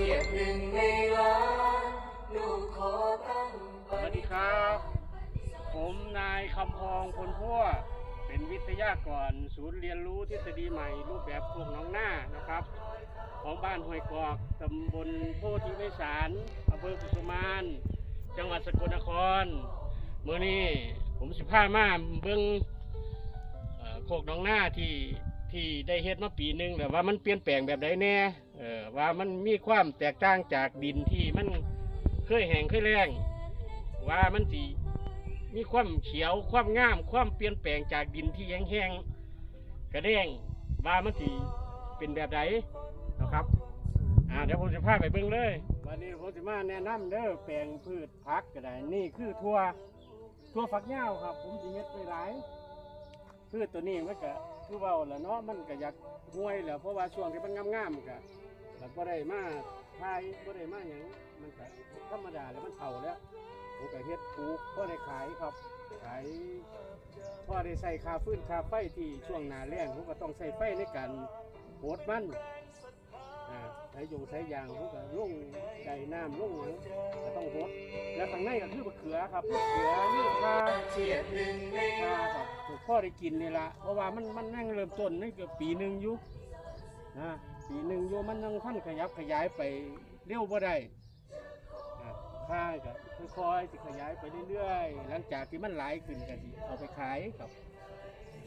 ฉียดหนึ่งในล้านลูกขอตั้งสวัสดีครับ ผมนายคำพองพลพั่วเป็นวิทยากรศูนย์เรียนรู้ทฤษฎีใหม่ รูปแบบพวกน้องหน้านะครับ ของบ้านห้วยกอกตำบลโพธิวิสารอำเภอกุสุมานจังหวัดสกลนครเมื่อนี้ผมสิพามาเบิ้งเอ่อโคกน้องหน้าที่ที่ได้เฮ็ดมาปีหนึ่งแต่ว่ามันเปลี่ยนแปลงแบบใดแน่ เออว่ามันมีความแตกต่างจากดินที่มันเคยแห้งเคยแล้งว่ามันสิมีความเขียวความงาม ความเปลี่ยนแปลงจากดินที่แห้งๆกระเด้งว่ามันสิเป็นแบบไหนนะครับอ่าเดี๋ยวผมจะพาไปเบิ่งเลยวันนี้ผมจะมาแนะนำเด้อแปลงพืชผักก็ได้นี่คือทั่วทั่วฝักยาวครับ ผมจะเฮ็ดไปหลายพืชตัวนี้มันก็คือเว่าแหละเนาะมันก็อยากห่วยแหล้วเพราะว่าช่วงที่มันงามๆก็ แล้วบ่ได้มาทายบ่ได้มาหยังมันก็ธรรมดาแล้วมันเฒ่าแล้วผมก็เฮ็ดปลูกพ่อได้ขายครับขายพ่อได้ใส่คาฟื้นคาไฟที่ช่วงหนาแล้งผมก็ต้องใส่ไฟในการโหดมันอ่าใช้ยงใช้ยางผมก็ลุ่งไก่น้ำลุ่งหยังก็ต้องโหดแล้วข้างในก็คือมะเขือครับมะเขือนี่คาเฉียดหนึ่งในคาล้านครับพ่อได้กินนี่ละเพราะว่ามันมันนั่งเริ่มต้นนี่เก็ปีหนึ่งอยู่นะ ปีหนึ่งอยู่มันยังท่านขยับขยายไปเร็วบ่ได้ค่ายกับค่อยๆสิขยายไปเรื่อยๆ หลังจากที่มันหลายขึ้นก็สิเอาไปขายครับ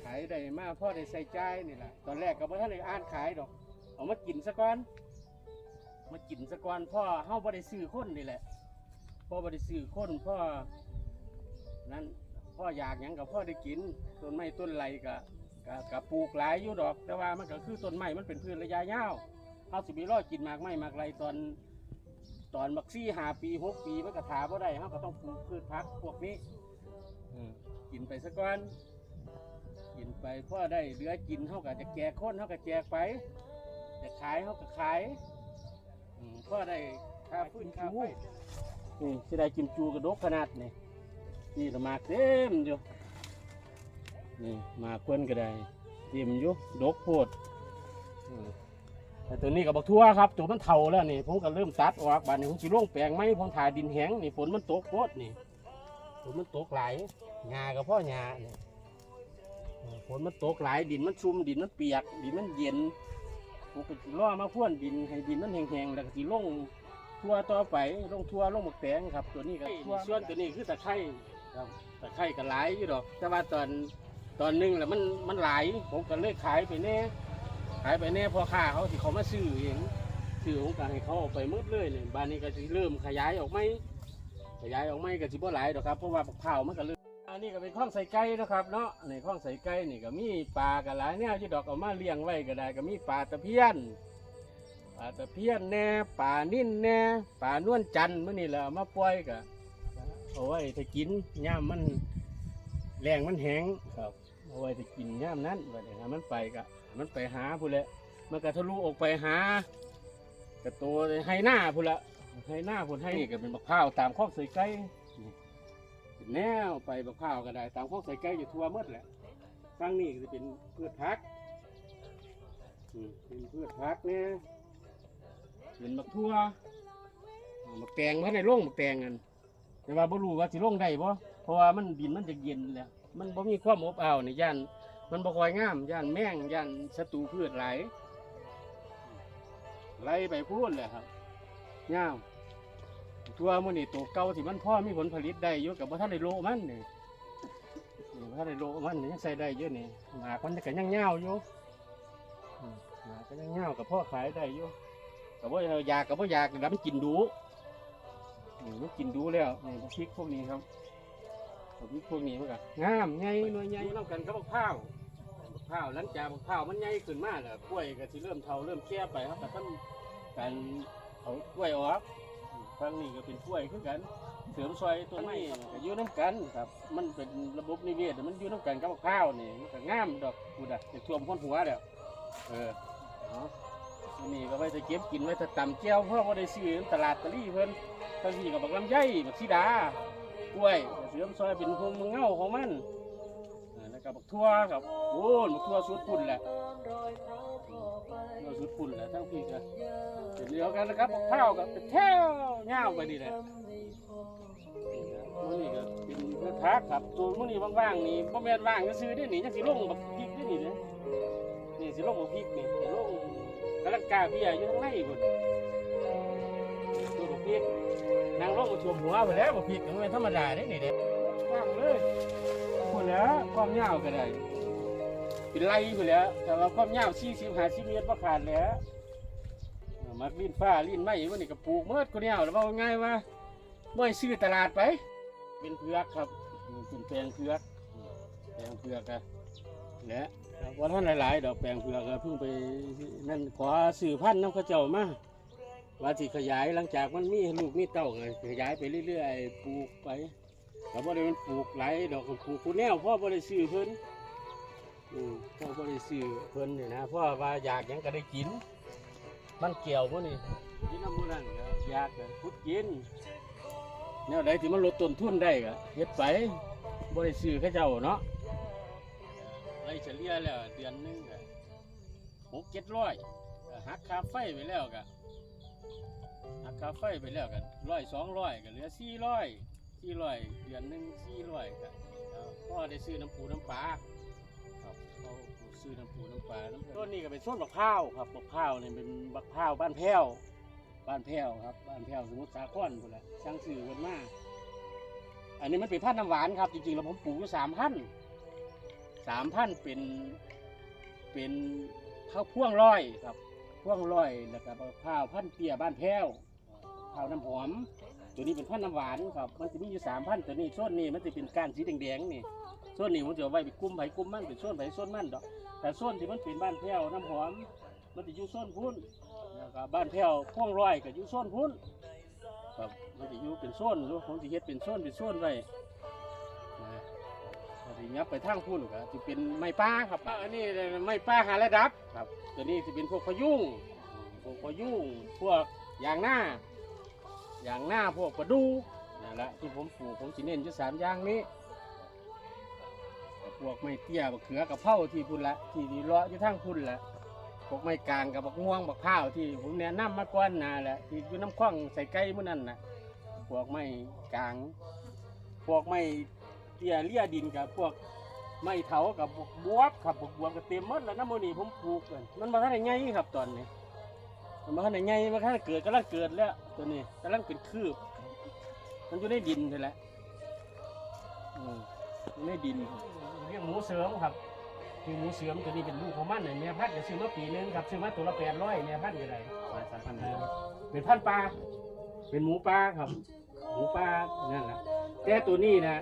ขายได้มากพ่อได้ใส่ใจายนี่แหละตอนแรกก็บ่ทันได้อ่านขายดอก เอามากินซะก่อนมากินซะก่อนพ่อเฮาบ่ได้ซื้อคนนี่แหละพ่อบ่ได้ซื้อคนพ่อนั้นพ่ออยากหยังกับพ่อได้กินต้นไม้ต้นไรก็ ก็ก็ปลูกหลายอยู่ดอก แต่ว่ามันก็คือต้นไม้มันเป็นพืชระยะยาวเฮาสิมีรอกินหมากไม้หมากไรตอน ตอนบักซี่หาปีหกปีมันก็ถาบ่ได้เขาก็ต้องปลูกพืชพักพวกนี้เออกินไปสักก้อนกินไปพ่อได้เหลือกินเขาก็จะแจกคนเขาก็แจกไปจะขายเขาก็ขายอืมพ่อได้ค่าพื้นค่าไฟนี่สิได้กินจูกระดกขนาดนี่นี่ละหมากเต็มอยู่ นี่หมากเพิ่นก็ได้เต็มอยู่ดกโพดอืมแต่ตัวนี้กับบักทั่วครับตัวมันเท่าแล้วนี่ผมก็เริ่มตัดออกบานนี้ผมสิลงแปลงไม้ผมถ่ายดินแห้งนี่ฝนมันตกโคตรนี่ฝนมันตกหลายหญ้ากับพ่อหญ้านี่เออฝนมันตกหลายดินมันชุ่มดินมันเปียกดินมันเย็นผมก็สิล่อมาพ่วนดินให้ดินมันแห้งๆแล้วก็สิลงทั่วต่อไปลงทั่วลงหมกแตงครับ ตัวนี้ก็ส่วนตัวนี้คือตะไคร้ครับตะไคร้ก็หลายอยู่ดอก แต่ว่าตอน ตอนหนึงแหละมันมันหลายผมก็เลยขายไปแน่ขายไปแน่พอค้าเขาที่เขามาซื้อเองซื้อของการให้เขาเอาไปหมืดเลยเนี่ยบ้านนี้ก็จะเริ่มขยายออกไหมขยายออกไหมก็สิบ่หลายดอกครับเพราะว่าข้าวมันก็เริ่มอันนี้ก็เป็นข้องใส่ไก่นะครับเนาะในข้องใส่ไก่นี่ก็มีปลากันหลายแนวที่ดอกเอามาเลี้ยงไว้ก็ได้ก็มีปลาตะเพียน ปลาตะเพียนแน่ปลานิ่นแน่ปลานวลจันทร์มื่อนี่แหละเอามาปล่อยก็เอาไว้ถ้ากินย่ามมันแรงมันแห้งครับ เอาไว้จะกินย่ามนั้นไปเลยนะมันไปกะมันไปหาพูนละมันก็ทะลุออกไปหากระตัวให้หน้าพูนละให้หน้าพูนให้นี่ก็เป็นบักพร้าวตามข้อใส่ไก่นี่เนแนวไปบักพร้าวก็ได้ ตามข้อใส่ไก่อยู่ทั่วหมดแหละฟังนี่จะเป็นพืชพักเป็นพืชพักเนี่ยเป็นบักทั่วอ่าบักแตงพันในร่งบักแตงกันแต่ว่าบ่รู้ว่าสิร่งได้บ่เพราะว่ามันดินมันจะเย็นแล้ว มันบ่มีความอบอ้าวนี่ย่านมันบ่ค่อยงามย่านแมงย่านศัตรูพืชหลายไล่ไปพูดแหละครับยาวตัวมื้อนี้ตัวเก่าที่มันพ่อมีผลผลิตได้อยู่กับบ่ทันได้โลมันนี่นี่บ่ทันได้โลมันนี่ยังใส่ได้อยู่นี่หมากมันก็ยังยาวอยู่อืมหมากก็ยังยาวกับพ่อขายได้อยู่ก็บ่อยากก็บ่อยากแล้วมันกินดูนี่มันกินดูแล้วนี่พริกพวกนี้ครับผ มพวกนี้มันก็งามใหญ่หน่วยใหญ่น้ำกันกับบักพร้าวบักพร้าวหลังจากบักพร้าวมันใหญ่ขึ้นมาแล้วกล้วยก็สิเริ่มเท่าเริ่มแก่ไปครับแต่ต้องการเอากล้วยออกทางนี้ก็เป็นกล้วยคือกัน เสริมซอยตัวนี้ก็อยู่น้ำกันครับ มันเป็นระบบนิเวศมันอยู่น้ำกันกับบักพร้าวนี่มันก็งามดอกกูดะจะท่วมคนหัวแล้วเออเอาอันนี้ก็ไว้จะเก็บกินไว้จะตำเจียวเพราะว่าได้ซื้อในตลาดตะลี่เพิ่นทางนี้กับบักลำไยบักสีดา กล้วยเสือมซอยเป็นพวงมึงเงาของมันอ่าแล้วก็บักทั่วกับโอ้บักทั่วสุดปุ่นแหละทั่วสุดปุ่นแหละทั้งพี่ก็เป็นเดียวกันนะครับข้ากับเป็นแถวเงาวไปนี่แหละนี้ก็เป็นเพื่อทักครับตัวมื้อนี้ว่างๆนี่บ่แม่นว่างซื่อๆเด้นี่จังสิลงบักพริกเด้นี่เด้นี่สิลงบักพริกนี่สิลงกำลังกาเบียอยู่ข้างในพุ่น นางลงมาท่วมหัวไปแล้วบักพริกมันธรรมดาเด้นี่เด้ว่างเลยพุ่นแล้วความยาวก็ได้เป็นไรพุ่นแล้ว แต่ว่าความยาว40 50เมตรบ่ขาดแล้วมักลิ้นฟ้าลิ้นไม้วันนี้ก็ปลูกเมื่อคนเดียวแล้วว่าง่ายว่าบ่ให้ซื้อตลาดไป เป็นเผือกครับเป็นแปลงเผือกแปลงเผือกอะและว่าท่านหลายๆดอกแปลงเผือกเพิ่งไปนั่นขอสื่อพันธุ์น้ำเข้าเจ้ามา ว่าสิขยายหลังจากมันมีลูกมีเต้าก็ขยายไปเรื่อยๆปลูกไปแต่ว่าได้มันปลูกหลายดอกก็ปลูกคูแนวพ่อบ่ได้ซื้อเพิ่นอืมพ่อบ่ได้ซื้อเพิ่นนี่นะเพราะว่าอยากหยังก็ได้กิน มันเกี่ยวพวกนี้ที่น้ำมูนั่นก็อยากก็พุดกินแนวใดที่มันลดต้นทุนได้ก็เฮ็ดไปบริซื้อเขาเจ้าเนาะไรเฉลี่ยแล้วเดือนหนึงก็หกเจ็ดร้อยหักค่าไฟไปแล้วก็าไฟไปแล้วก็ร้อยสองร้อยก็เหลือสี่ร้อยสี่ร้อยเดือนหนึ่งสี่ร้อยก็เอาพ่อได้ซื้อน้ำปูน้ำปลาครับเขาซื้อน้ำปูน้ำปลาน้ำต้นนี้ก็เป็นส้นบักพร้าวครับบักพร้าวนี่เป็นบักพร้าวบ้านแพ้วบ้านแพ้วครับบ้านแพ้วสมุทรสาครพุ่นแหละช่างสื่อกันมาอันนี้มันเป็นพันธุ์น้ำหวานครับจริงๆแล้วผมปลูกสามพันสามพันเป็นเป็นข้าวพ่วงร้อยครับพ่วงร้อยแล้วก็บักพร้าวพันเตี้ยบ้านแพ้ว พร้าวน้ำหอม ตัวนี้เป็นพันธุ์น้ำหวานครับ มันจะมีอยู่สามพันตัวนี้ส้นนี้มันจะเป็นก้านสีแดงๆนี่ส่วนนี้ผมจะเอาไว้ไปกุ้มไผ่กุ้มมันเป็นส่วนไผ่ส่วนมันดอก แต่ส่วนที่มันเป็นบ้านแพ้วน้ำหอม มันจะอยู่ส่วนพุ่นแล้วก็บ้านแพ้วพ่วงร้อยก็อยู่ส่วนพุ่นครับมันจะอยู่เป็นส่วนหรือผมจะเฮ็ดเป็นส่วนเป็นส่วนไว้นะก็สิยับไปทางพุ่นก็จะเป็นไม้ป้าครับอันนี้ไม้ป้าหาระดับครับ ตัวนี้จะเป็นพวกพยุงพวกพยุงพวกยางหน้า อย่างหน้าพวกประดูนั่นแหละที่ผมปลูกผมจะเน้นอยู่สามอย่างนี้พวกไม้เตี้ยบักเขือกับเผาที่พุ่นละที่ที่เลาะอยู่ทางพุ่นละพวกไม้กลางกับบักม่วงบักข้าวที่ผมแนะนำมาก่อนนาแหละที่อยู่น้ำคว้างใส่ไก่มื้อนั้นนะพวกไม้กลาง พวกไม้เตี้ยเลี่ยดินกับพวกไม้เถากับพวกบวบครับพวกบวบก็เต็มหมดแล้วน้ำมันนี่ผมปลูกกันมันมาทันได้ไงครับตอนนี้ มันมาทันได้ไงมันทันได้เกิดกำลังเกิดแล้วตัวนี้กำลังเป็นคืบ มันอยู่ในดินนี่แหละอืมอยู่ในดินเลี้ยงหมูเสริมครับคือหมูเสริมตัวนี้เป็นลูกของมันเนี่ยแม่พันธุ์จะซื้อมาปีนึงครับซื้อมาตัวละแปดร้อยแม่พันธุ์ก็ได้สามพันเป็นพันธุ์ปลาเป็นหมูปลาครับ หมูปลานั่นแหละแต่ตัวนี้นะ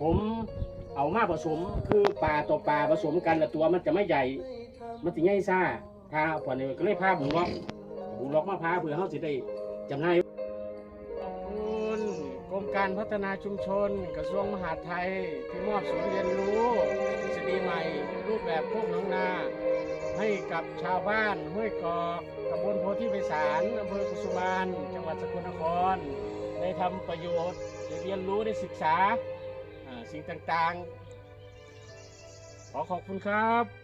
ผมเอามาผสมคือปลาต่อปลาผสมกันแล้วตัวมันจะไม่ใหญ่ มันจะใหญ่ซ่า พาผ่อนเลยก็เลยพาบุงล็อกบุงล็อกมาพาเพื่อเขาจะได้จำหน่ายขอบคุณกรมการพัฒนาชุมชน กระทรวงมหาดไทย ที่มอบศูนย์เรียนรู้ทฤษฎีใหม่ รูปแบบพวกน้องนา ให้กับชาวบ้านห้วยกอกตำบลโพธิไพศาลอำเภอกุสุมานจังหวัดสกลนคร ได้ทำประโยชน์ได้เรียนรู้ได้ศึกษาสิ่งต่างๆ ขอขอบคุณครับ